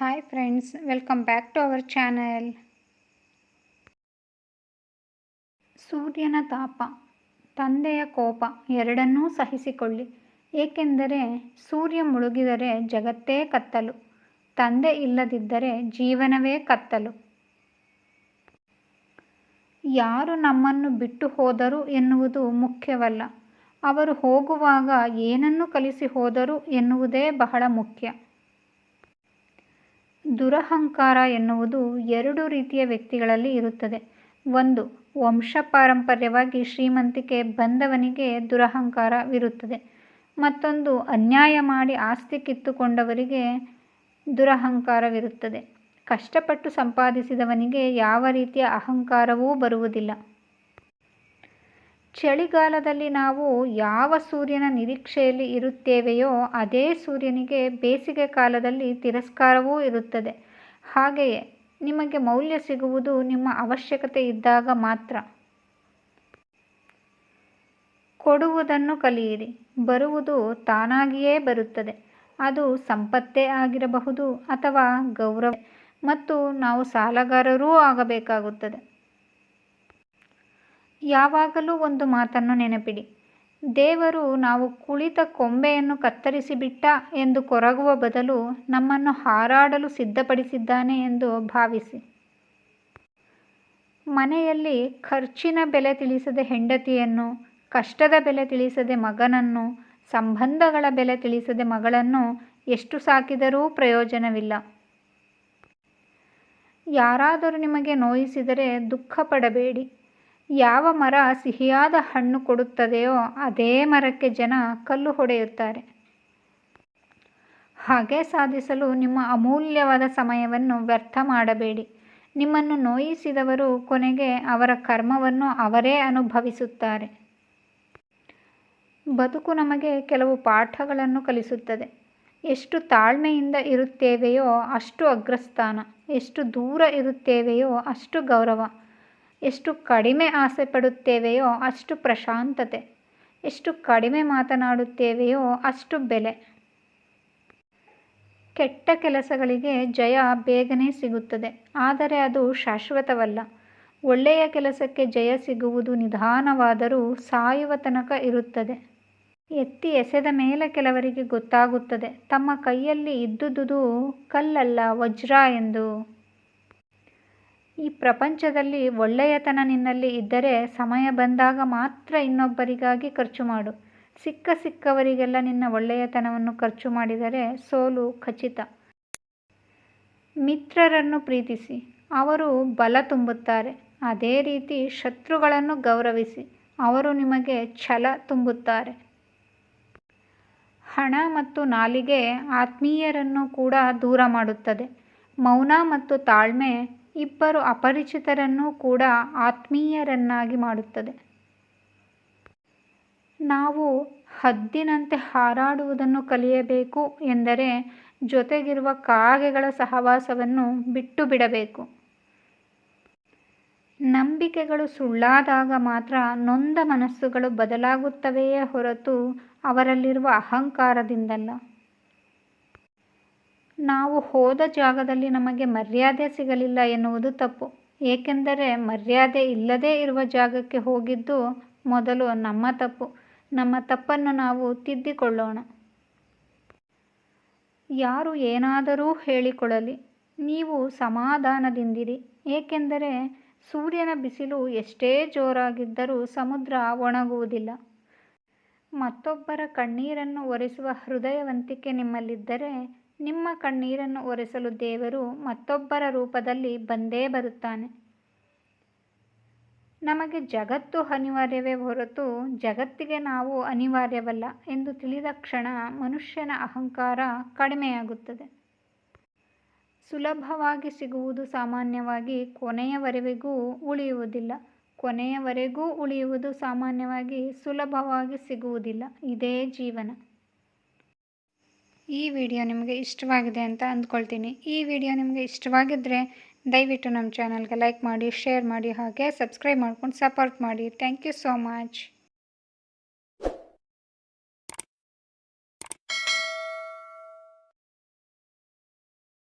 Hi friends welcome back to our channel ಸೂರ್ಯನ ತಾಪ, ತಂದೆಯ ಕೋಪ ಎರಡನ್ನೂ ಸಹಿಸಿಕೊಳ್ಳಿ. ಏಕೆಂದರೆ ಸೂರ್ಯ ಮುಳುಗಿದರೆ ಜಗತ್ತೇ ಕತ್ತಲು, ತಂದೆ ಇಲ್ಲದಿದ್ದರೆ ಜೀವನವೇ ಕತ್ತಲು. ಯಾರು ನಮ್ಮನ್ನು ಬಿಟ್ಟು ಹೋದರು ಎನ್ನುವುದು ಮುಖ್ಯವಲ್ಲ. ಅವರು ಹೋಗುವಾಗ ಏನನ್ನು ಕಲಿಸಿ ಹೋದರು ಎನ್ನುವುದೇ ಬಹಳ ಮುಖ್ಯ. ದುರಹಂಕಾರ ಎನ್ನುವುದು ಎರಡು ರೀತಿಯ ವ್ಯಕ್ತಿಗಳಲ್ಲಿ ಇರುತ್ತದೆ. ಒಂದು ವಂಶಪಾರಂಪರ್ಯವಾಗಿ ಶ್ರೀಮಂತಿಕೆ ಬಂದವನಿಗೆ ದುರಹಂಕಾರವಿರುತ್ತದೆ ಮತ್ತೊಂದು, ಅನ್ಯಾಯ ಮಾಡಿ ಆಸ್ತಿ ಕಿತ್ತುಕೊಂಡವರಿಗೆ ದುರಹಂಕಾರವಿರುತ್ತದೆ ಕಷ್ಟಪಟ್ಟು ಸಂಪಾದಿಸಿದವನಿಗೆ ಯಾವ ರೀತಿಯ ಅಹಂಕಾರವೂ ಬರುವುದಿಲ್ಲ. ಚಳಿಗಾಲದಲ್ಲಿ ನಾವು ಯಾವ ಸೂರ್ಯನ ನಿರೀಕ್ಷೆಯಲ್ಲಿ ಇರುತ್ತೇವೆಯೋ ಅದೇ ಸೂರ್ಯನಿಗೆ ಬೇಸಿಗೆ ಕಾಲದಲ್ಲಿ ತಿರಸ್ಕಾರವೂ ಇರುತ್ತದೆ. ಹಾಗೆಯೇ ನಿಮಗೆ ಮೌಲ್ಯ ಸಿಗುವುದು ನಿಮ್ಮ ಅವಶ್ಯಕತೆ ಇದ್ದಾಗ ಮಾತ್ರ. ಕೊಡುವುದನ್ನು ಕಲಿಯಿರಿ. ಬರುವುದು ತಾನಾಗಿಯೇ ಬರುತ್ತದೆ. ಅದು ಸಂಪತ್ತೇ ಆಗಿರಬಹುದು ಅಥವಾ ಗೌರವ. ಮತ್ತು ನಾವು ಸಾಲಗಾರರೂ ಆಗಬೇಕಾಗುತ್ತದೆ. ಯಾವಾಗಲೂ ಒಂದು ಮಾತನ್ನು ನೆನಪಿಡಿ. ದೇವರು ನಾವು ಕುಳಿತ ಕೊಂಬೆಯನ್ನು ಕತ್ತರಿಸಿಬಿಟ್ಟ ಎಂದು ಕೊರಗುವ ಬದಲು ನಮ್ಮನ್ನು ಹಾರಾಡಲು ಸಿದ್ಧಪಡಿಸಿದ್ದಾನೆ ಎಂದು ಭಾವಿಸಿ. ಮನೆಯಲ್ಲಿ ಖರ್ಚಿನ ಬೆಲೆ ತಿಳಿಸದೆ ಹೆಂಡತಿಯನ್ನು, ಕಷ್ಟದ ಬೆಲೆ ತಿಳಿಸದೆ ಮಗನನ್ನು, ಸಂಬಂಧಗಳ ಬೆಲೆ ತಿಳಿಸದೆ ಮಗಳನ್ನು ಎಷ್ಟು ಸಾಕಿದರೂ ಪ್ರಯೋಜನವಿಲ್ಲ. ಯಾರಾದರೂ ನಿಮಗೆ ನೋಯಿಸಿದರೆ ದುಃಖ ಪಡಬೇಡಿ ಯಾವ ಮರ ಸಿಹಿಯಾದ ಹಣ್ಣು ಕೊಡುತ್ತದೆಯೋ ಅದೇ ಮರಕ್ಕೆ ಜನ ಕಲ್ಲು ಹೊಡೆಯುತ್ತಾರೆ. ಹಾಗೆ ಸಾಧಿಸಲು ನಿಮ್ಮ ಅಮೂಲ್ಯವಾದ ಸಮಯವನ್ನು ವ್ಯರ್ಥ ಮಾಡಬೇಡಿ. ನಿಮ್ಮನ್ನು ನೋಯಿಸಿದವರು ಕೊನೆಗೆ ಅವರ ಕರ್ಮವನ್ನು ಅವರೇ ಅನುಭವಿಸುತ್ತಾರೆ. ಬದುಕು ನಮಗೆ ಕೆಲವು ಪಾಠಗಳನ್ನು ಕಲಿಸುತ್ತದೆ. ಎಷ್ಟು ತಾಳ್ಮೆಯಿಂದ ಇರುತ್ತೇವೆಯೋ ಅಷ್ಟು ಅಗ್ರಸ್ಥಾನ, ಎಷ್ಟು ದೂರ ಇರುತ್ತೇವೆಯೋ ಅಷ್ಟು ಗೌರವ. ಎಷ್ಟು ಕಡಿಮೆ ಆಸೆ ಪಡುತ್ತೇವೆಯೋ ಅಷ್ಟು ಪ್ರಶಾಂತತೆ. ಎಷ್ಟು ಕಡಿಮೆ ಮಾತನಾಡುತ್ತೇವೆಯೋ ಅಷ್ಟು ಬೆಲೆ. ಕೆಟ್ಟ ಕೆಲಸಗಳಿಗೆ ಜಯ ಬೇಗನೆ ಸಿಗುತ್ತದೆ. ಆದರೆ ಅದು ಶಾಶ್ವತವಲ್ಲ. ಒಳ್ಳೆಯ ಕೆಲಸಕ್ಕೆ ಜಯ ಸಿಗುವುದು ನಿಧಾನವಾದರೂ ಸಾಯುವ ತನಕ ಇರುತ್ತದೆ. ಎತ್ತಿ ಎಸೆದ ಮೇಲೆ ಕೆಲವರಿಗೆ ಗೊತ್ತಾಗುತ್ತದೆ. ತಮ್ಮ ಕೈಯಲ್ಲಿ ಇದ್ದುದುದು ಕಲ್ಲಲ್ಲ ವಜ್ರ ಎಂದು. ಈ ಪ್ರಪಂಚದಲ್ಲಿ ಒಳ್ಳೆಯತನ ನಿನ್ನಲ್ಲಿ ಇದ್ದರೆ ಸಮಯ ಬಂದಾಗ ಮಾತ್ರ ಇನ್ನೊಬ್ಬರಿಗಾಗಿ ಖರ್ಚು ಮಾಡು. ಸಿಕ್ಕ ಸಿಕ್ಕವರಿಗೆಲ್ಲ ನಿನ್ನ ಒಳ್ಳೆಯತನವನ್ನು ಖರ್ಚು ಮಾಡಿದರೆ ಸೋಲು ಖಚಿತ. ಮಿತ್ರರನ್ನು ಪ್ರೀತಿಸಿ. ಅವರು ಬಲ ತುಂಬುತ್ತಾರೆ. ಅದೇ ರೀತಿ ಶತ್ರುಗಳನ್ನು ಗೌರವಿಸಿ. ಅವರು ನಿಮಗೆ ಛಲ ತುಂಬುತ್ತಾರೆ. ಹಣ ಮತ್ತು ನಾಲಿಗೆ ಆತ್ಮೀಯರನ್ನು ಕೂಡ ದೂರ ಮಾಡುತ್ತದೆ. ಮೌನ ಮತ್ತು ತಾಳ್ಮೆ ಇಬ್ಬರು ಅಪರಿಚಿತರನ್ನು ಕೂಡ ಆತ್ಮೀಯರನ್ನಾಗಿ ಮಾಡುತ್ತದೆ. ನಾವು ಹದ್ದಿನಂತೆ ಹಾರಾಡುವುದನ್ನು ಕಲಿಯಬೇಕು ಎಂದರೆ ಜೊತೆಗಿರುವ ಕಾಗೆಗಳ ಸಹವಾಸವನ್ನು ಬಿಟ್ಟು ಬಿಡಬೇಕು. ನಂಬಿಕೆಗಳು ಸುಳ್ಳಾದಾಗ ಮಾತ್ರ ನೊಂದ ಮನಸ್ಸುಗಳು ಬದಲಾಗುತ್ತವೆಯೇ ಹೊರತು ಅವರಲ್ಲಿರುವ ಅಹಂಕಾರದಿಂದಲ್ಲ. ನಾವು ಹೋದ ಜಾಗದಲ್ಲಿ ನಮಗೆ ಮರ್ಯಾದೆ ಸಿಗಲಿಲ್ಲ ಎನ್ನುವುದು ತಪ್ಪು. ಏಕೆಂದರೆ ಮರ್ಯಾದೆ ಇಲ್ಲದೇ ಇರುವ ಜಾಗಕ್ಕೆ ಹೋಗಿದ್ದು ಮೊದಲು ನಮ್ಮ ತಪ್ಪು. ನಮ್ಮ ತಪ್ಪನ್ನು ನಾವು ತಿದ್ದಿಕೊಳ್ಳೋಣ. ಯಾರು ಏನಾದರೂ ಹೇಳಿಕೊಳ್ಳಲಿ. ನೀವು ಸಮಾಧಾನದಿಂದಿರಿ. ಏಕೆಂದರೆ ಸೂರ್ಯನ ಬಿಸಿಲು ಎಷ್ಟೇ ಜೋರಾಗಿದ್ದರೂ ಸಮುದ್ರ ಒಣಗುವುದಿಲ್ಲ. ಮತ್ತೊಬ್ಬರ ಕಣ್ಣೀರನ್ನು ಒರೆಸುವ ಹೃದಯವಂತಿಕೆ ನಿಮ್ಮಲ್ಲಿದ್ದರೆ ನಿಮ್ಮ ಕಣ್ಣೀರನ್ನು ಒರೆಸಲು ದೇವರು ಮತ್ತೊಬ್ಬರ ರೂಪದಲ್ಲಿ ಬಂದೇ ಬರುತ್ತಾನೆ. ನಮಗೆ ಜಗತ್ತು ಅನಿವಾರ್ಯವೇ ಹೊರತು ಜಗತ್ತಿಗೆ ನಾವು ಅನಿವಾರ್ಯವಲ್ಲ ಎಂದು ತಿಳಿದ ಕ್ಷಣ ಮನುಷ್ಯನ ಅಹಂಕಾರ ಕಡಿಮೆಯಾಗುತ್ತದೆ. ಸುಲಭವಾಗಿ ಸಿಗುವುದು ಸಾಮಾನ್ಯವಾಗಿ ಕೊನೆಯವರೆಗೂ ಉಳಿಯುವುದಿಲ್ಲ. ಕೊನೆಯವರೆಗೂ ಉಳಿಯುವುದು ಸಾಮಾನ್ಯವಾಗಿ ಸುಲಭವಾಗಿ ಸಿಗುವುದಿಲ್ಲ. ಇದೇ ಜೀವನ. ಈ ವಿಡಿಯೋ ನಿಮಗೆ ಇಷ್ಟವಾಗಿದೆ ಅಂತ ಅಂದ್ಕೊಳ್ತೀನಿ. ಈ ವಿಡಿಯೋ ನಿಮಗೆ ಇಷ್ಟವಾಗಿದ್ದರೆ ದಯವಿಟ್ಟು ನಮ್ಮ ಚಾನಲ್ಗೆ ಲೈಕ್ ಮಾಡಿ ಶೇರ್ ಮಾಡಿ, ಹಾಗೆ ಸಬ್ಸ್ಕ್ರೈಬ್ ಮಾಡ್ಕೊಂಡು ಸಪೋರ್ಟ್ ಮಾಡಿ. Thank you so much